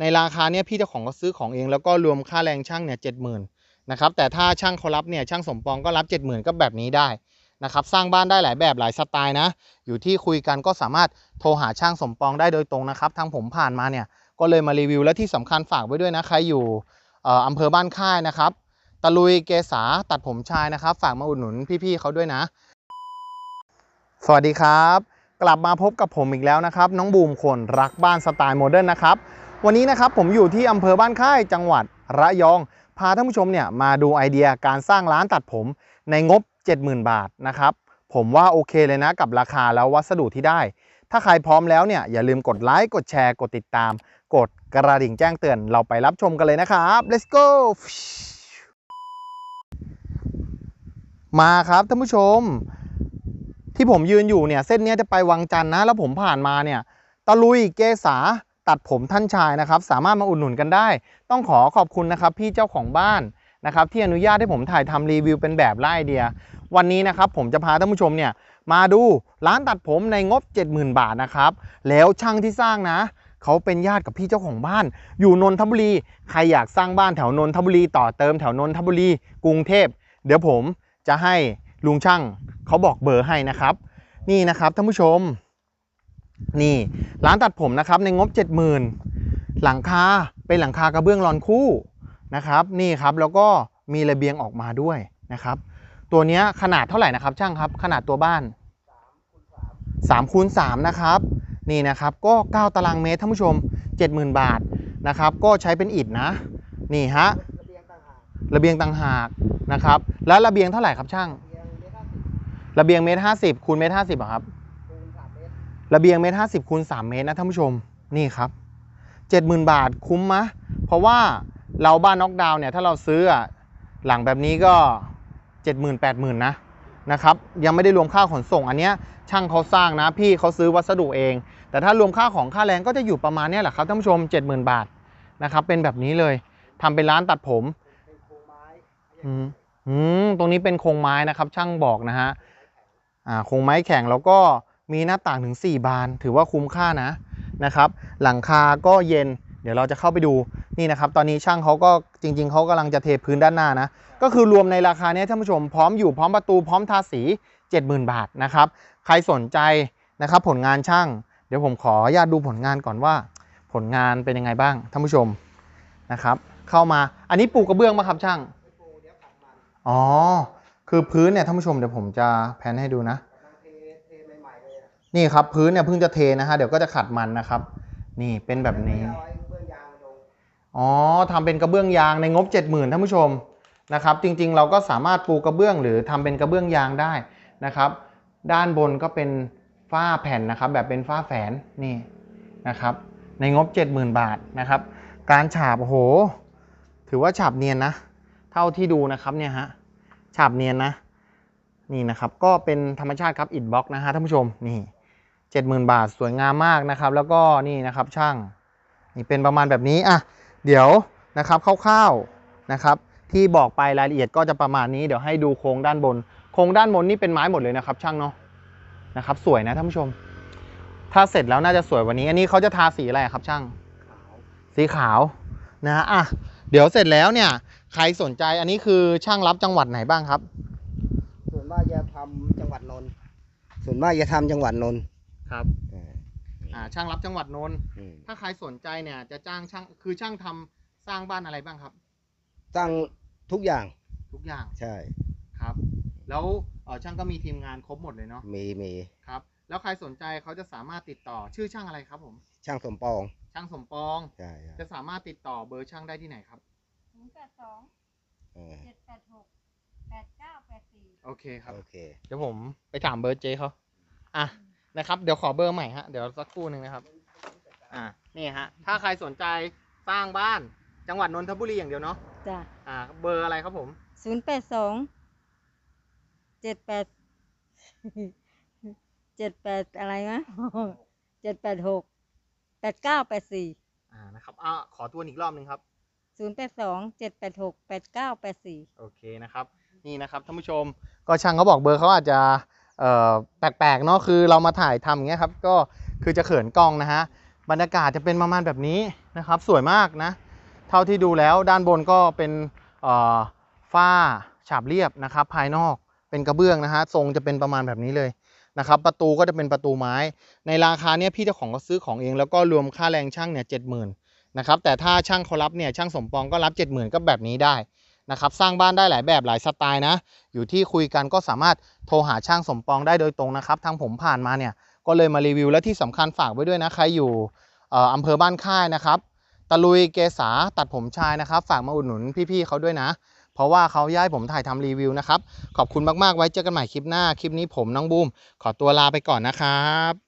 ในราคาเนี้ยพี่เจ้าของก็ซื้อของเองแล้วก็รวมค่าแรงช่างเนี่ยเจ็ดหมื่นนะครับแต่ถ้าช่างเขารับเนี่ยช่างสมปองก็รับเจ็ดหมื่นก็แบบนี้ได้นะครับสร้างบ้านได้หลายแบบหลายสไตล์นะ อยู่ที่คุยกันก็สามารถโทรหาช่างสมปองได้โดยตรงนะครับทางผมผ่านมาเนี่ยก็เลยมารีวิวและที่สำคัญฝากไว้ด้วยนะใครอยู่อออำเภอบ้านค่ายนะครับตะลุยเกษาตัดผมชายนะครับ ฝากมาอุดหนุนพี่ๆเขาด้วยนะ สวัสดีครับ กลับมาพบกับผมอีกแล้วนะครับ น้องบูมคนรักบ้านสไตล์โมเดิร์นนะครับ วันนี้นะครับผมอยู่ที่อำเภอบ้านค่ายจังหวัดระยอง พาท่านผู้ชมเนี่ยมาดูไอเดียการสร้างร้านตัดผมในงบ 70,000 บาทนะครับ ผมว่าโอเคเลยนะกับราคาแล้ววัสดุที่ได้ ถ้าใครพร้อมแล้วเนี่ยอย่าลืมกดไลค์กดแชร์กดติดตาม กดกระดิ่งแจ้งเตือนเราไปรับชมกันเลยนะครับ let's go มาครับท่านผู้ชม ที่ผมยืนอยู่เนี่ยเส้นนี้จะไปวังจันทร์นะ แล้วผมผ่านมาเนี่ยตะลุยเกษา ตัดผมท่านชายนะครับ สามารถมาอุดหนุนกันได้ ต้องขอขอบคุณนะครับ พี่เจ้าของบ้านนะครับ ที่อนุญาตให้ผมถ่ายทำรีวิวเป็นแบบและไอเดีย วันนี้นะครับผมจะพาท่านผู้ชมเนี่ยมาดูร้านตัดผมในงบ 70,000 บาทนะครับ แล้วช่างที่สร้างนะเขาเป็นญาติกับพี่เจ้าของบ้าน อยู่นนทบุรี ใครอยากสร้างบ้านแถวนนทบุรี ต่อเติมแถวนนทบุรี กรุงเทพ เดี๋ยวผมจะให้ลุงช่างเขาบอกเบอร์ให้นะครับ นี่นะครับท่านผู้ชม นี่ร้านตัดผมนะครับในงบ 70,000 หลังคาเป็นหลังคากระเบื้องรอนคู่นะครับ นี่ครับแล้วก็มีระเบียงออกมาด้วยนะครับ ตัวนี้ขนาดเท่าไหร่นะครับ ช่างครับ ขนาดตัวบ้าน3คูณ3นะครับนี่นะครับก็ 9 ตารางเมตรท่านผู้ชม 70,000 บาทนะครับ ก็ใช้เป็นอิฐนะ นี่ฮะระเบียงต่างหากนะครับ แล้วระเบียงเท่าไหร่ครับช่าง ระเบียงเมตรห้าสิบคูณเมตรห้าสิบอครับ ระเบียงเมตรห้าสิบคูณสามเมตรนะท่านผู้ชมนี่ครับเจ็ดหมื่นบาทคุ้มมะ เพราะว่าเราบ้านน็อกดาวน์เนี่ยถ้าเราซื้อหลังแบบนี้ก็เจ็ดหมื่นแปดหมื่นนะนะครับยังไม่ได้รวมค่าขนส่งอันเนี้ยช่างเขาสร้างนะ พี่เขาซื้อวัสดุเอง แต่ถ้ารวมค่าของค่าแรงก็จะอยู่ประมาณเนี้ยแหละครับท่านผู้ชมเจ็ดหมื่นบาทนะครับเป็นแบบนี้เลยทำเป็นร้านตัดผมอืมอืมตรงนี้เป็นโครงไม้นะครับ ช่างบอกนะฮะอ่าโครงไม้แข็งแล้วก็ มีหน้าต่างถึง 4 บาน ถือว่าคุ้มค่านะนะครับ หลังคาก็เย็น เดี๋ยวเราจะเข้าไปดูนี่นะครับ ตอนนี้ช่างเขาก็จริง ๆเขากำลังจะเทพื้นด้านหน้านะ ก็คือรวมในราคาเนี้ยท่านผู้ชมพร้อมอยู่พร้อมประตูพร้อมทาสี 70,000 บาทนะครับ ใครสนใจนะครับผลงานช่าง เดี๋ยวผมขออนุญาตดูผลงานก่อนว่า ผลงานเป็นยังไงบ้างท่านผู้ชมนะครับ เข้ามาอันนี้ปูกระเบื้องมาครับช่างอ๋อคือพื้นเนี่ยท่านผู้ชมเดี๋ยวผมจะแพนให้ดูนะ นี่ครับพื้นเนี่ยเพิ่งจะเทนะฮะเดี๋ยวก็จะขัดมันนะครับ นี่เป็นแบบนี้ อ๋อทำเป็นกระเบื้องยางในงบ 70,000ท่านผู้ชมนะครับ จริงๆ เราก็สามารถปูกระเบื้องหรือทำเป็นกระเบื้องยางได้นะครับ ด้านบนก็เป็นฝ้าแผ่นนะครับ แบบเป็นฝ้าแฝนนี่นะครับ ในงบ 70,000 บาทนะครับ การฉาบโอ้โหถือว่าฉาบเนียนนะ เท่าที่ดูนะครับเนี่ยฮะฉาบเนียนนะนี่นะครับก็เป็นธรรมชาติครับอิฐบล็อกนะฮะท่านผู้ชมนี่ เจ็ดหมื่นบาทสวยงามมากนะครับ แล้วก็นี่นะครับช่างนี่เป็นประมาณแบบนี้อะเดี๋ยวนะครับคร่าวๆนะครับ ที่บอกไปรายละเอียดก็จะประมาณนี้เดี๋ยวให้ดูโครงด้านบน โครงด้านบนนี่เป็นไม้หมดเลยนะครับ ช่างเนาะนะครับ สวยนะท่านผู้ชม ถ้าเสร็จแล้วน่าจะสวยวันนี้ อันนี้เขาจะทาสีอะไรครับช่างสีขาวนะฮะอะเดี๋ยวเสร็จแล้วเนี่ย ใครสนใจอันนี้คือช่างรับจังหวัดไหนบ้างครับ ส่วนมากจะทำจังหวัดนนท์ส่วนมากจะทำจังหวัดนนท์ ครับ อ่าอ่าช่างรับจังหวัดนนท์อืมถ้าใครสนใจเนี่ยจะจ้างช่างคือช่างทำสร้างบ้านอะไรบ้างครับ ตั้งทุกอย่างทุกอย่างใช่ ครับ แล้วเอ่อช่างก็มีทีมงานครบหมดเลยเนาะมีมีครับ แล้วใครสนใจเขาจะสามารถติดต่อชื่อช่างอะไรครับผม ช่างสมปองช่างสมปอง ใช่ใช่จะสามารถติดต่อเบอร์ช่างได้ที่ไหนครับ ศูนย์แปดสองเออเจ็ดแปดหกแปดเก้าแปดสี่ โอเคครับ โอเค เดี๋ยวผมไปถามเบอร์เจเขาอะ นะครับเดี๋ยวขอเบอร์ใหม่ฮะเดี๋ยวสักครู่หนึ่งนะครับ อ่านี่ฮะถ้าใครสนใจสร้างบ้านจังหวัดนนทบุรีอย่างเดียวเนาะจ้ะอ่า เบอร์อะไรครับผม ศูนย์แปดสองเจ็ดแปดเจ็ดแปดอะไรนะเจ็ดแปดหกแปดเก้าแปดสี่อ่านะครับอ่าขอทวนอีกรอบหนึ่งครับ ศูนย์แปดสองเจ็ดแปดหกแปดเก้าแปดสี่โอเคนะครับ นี่นะครับท่านผู้ชมก็ช่างเขาบอกเบอร์เขาอาจจะเอ่อ แปลกๆเนาะคือเรามาถ่ายทำอย่างเงี้ยครับก็คือจะเขินกล้องนะฮะบรรยากาศจะเป็นประมาณแบบนี้นะครับสวยมากนะเท่าที่ดูแล้วด้านบนก็เป็นฝ้าฉาบเรียบนะครับ ภายนอกเป็นกระเบื้องนะฮะทรงจะเป็นประมาณแบบนี้เลยนะครับประตูก็จะเป็นประตูไม้ ในราคาเนี้ยพี่เจ้าของก็ซื้อของเอง แล้วก็รวมค่าแรงช่างเนี่ยเจ็ดหมื่นนะครับแต่ถ้าช่างเขารับเนี่ยช่างสมปองก็รับ 7 0,000 ก็แบบนี้ได้ นะครับสร้างบ้านได้หลายแบบหลายสไตล์นะ อยู่ที่คุยกันก็สามารถโทรหาช่างสมปองได้โดยตรงนะครับทางผมผ่านมาเนี่ยก็เลยมารีวิวและที่สำคัญฝากไว้ด้วยนะใครอยู่อออำเภอบ้านค่ายนะครับตะลุยเกษาตัดผมชายนะครับ ฝากมาอุดหนุนพี่ๆเขาด้วยนะ เพราะว่าเขาย้ายผมถ่ายทำรีวิวนะครับ ขอบคุณมากๆไว้เจอกันใหม่คลิปหน้า คลิปนี้ผมน้องบูมขอตัวลาไปก่อนนะครับ